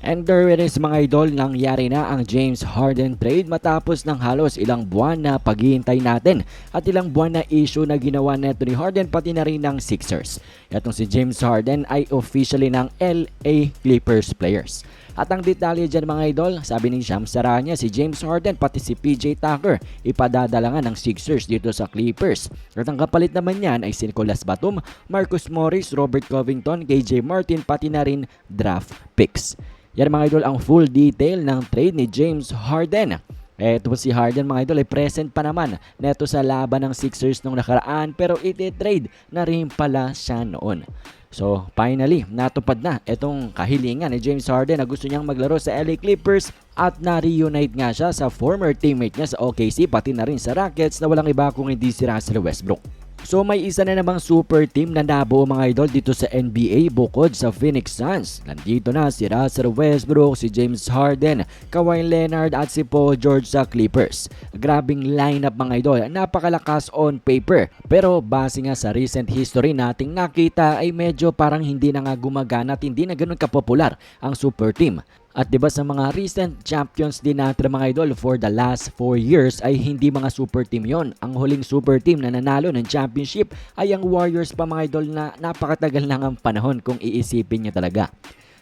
And there it is mga idol, nangyari na ang James Harden trade matapos ng halos ilang buwan na paghihintay natin at ilang buwan na issue na ginawa neto ni Harden pati na rin ng Sixers. Itong si James Harden ay officially ng LA Clippers players. At ang detalye dyan mga idol, sabi ni Sham Saranya, si James Harden pati si PJ Tucker ipadadalangan ng Sixers dito sa Clippers. At ang kapalit naman yan ay si Nicolas Batum, Marcus Morris, Robert Covington, KJ Martin pati na rin draft picks. Yan mga idol ang full detail ng trade ni James Harden. Eto si Harden mga idol ay present pa naman neto sa laban ng Sixers nung nakaraan pero iti-trade na rin pala siya noon. So finally, natupad na itong kahilingan ni James Harden na gusto niyang maglaro sa LA Clippers at na-reunite nga siya sa former teammate niya sa OKC pati na rin sa Rockets na walang iba kung hindi si Russell Westbrook. So may isa na namang super team na nabuo mga idol dito sa NBA bukod sa Phoenix Suns. Nandito na si Russell Westbrook, si James Harden, Kawhi Leonard at si Paul George sa Clippers. Grabing lineup mga idol, napakalakas on paper. Pero base nga sa recent history nating nakita ay medyo parang hindi na nga gumagana at hindi na ganun kapopular ang super team. At 'di ba sa mga recent champions din natin mga idol for the last 4 years ay hindi mga super team 'yon. Ang huling super team na nanalo ng championship ay ang Warriors pa mga idol na napakatagal lang ang panahon kung iisipin niyo talaga.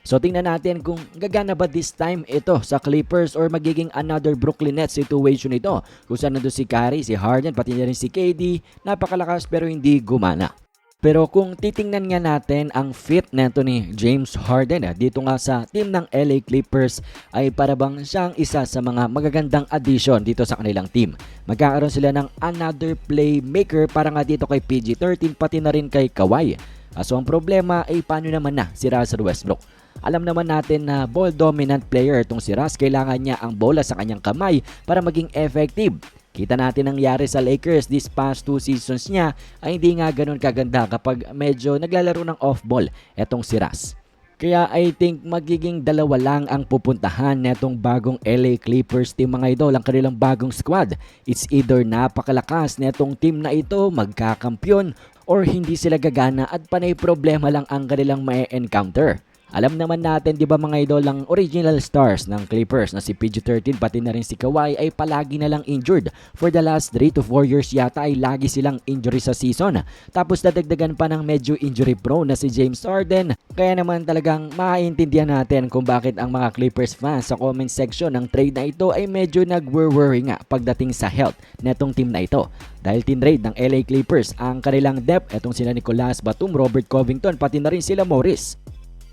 So tingnan natin kung gagana ba this time ito sa Clippers or magiging another Brooklyn Nets situation ito. Kung saan nandun si Curry, si Harden, pati na rin si KD, napakalakas pero hindi gumana. Pero kung titingnan nga natin ang fit neto ni James Harden ah, dito nga sa team ng LA Clippers ay parabang siyang isa sa mga magagandang addition dito sa kanilang team. Magkakaroon sila ng another playmaker para nga dito kay PG-13 pati na rin kay Kawhi. Ah, So ang problema ay paano naman na si Russell Westbrook. Alam naman natin na ball dominant player itong si Russ. Kailangan niya ang bola sa kanyang kamay para maging effective. Kita natin nangyari sa Lakers this past two seasons niya ay hindi nga ganun kaganda kapag medyo naglalaro ng off-ball etong si Russ. Kaya I think magiging dalawa lang ang pupuntahan netong bagong LA Clippers team mga idol ang kanilang bagong squad. It's either napakalakas netong team na ito magkakampyon or hindi sila gagana at panay problema lang ang kanilang may encounter. Alam naman natin 'di ba mga idol ang original stars ng Clippers na si PG-13 pati na rin si Kawhi ay palagi na lang injured. For the last 3 to 4 years yata ay lagi silang injury sa season. Tapos dadagdagan pa ng medyo injury prone na si James Harden. Kaya naman talagang maintindihan natin kung bakit ang mga Clippers fans sa comment section ng trade na ito ay medyo nag-worry nga pagdating sa health netong team na ito. Dahil tinrade ng LA Clippers ang kanilang depth etong sila Nicolas Batum, Robert Covington pati na rin sila Morris.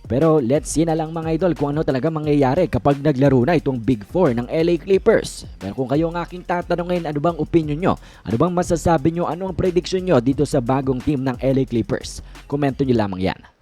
Pero let's see na lang mga idol kung ano talaga mangyayari kapag naglaro na itong Big 4 ng LA Clippers. Pero kung kayo ang aking tatanungin, ano bang opinion nyo? Ano bang masasabi nyo? Ano ang prediction nyo dito sa bagong team ng LA Clippers? Komento nyo lamang yan.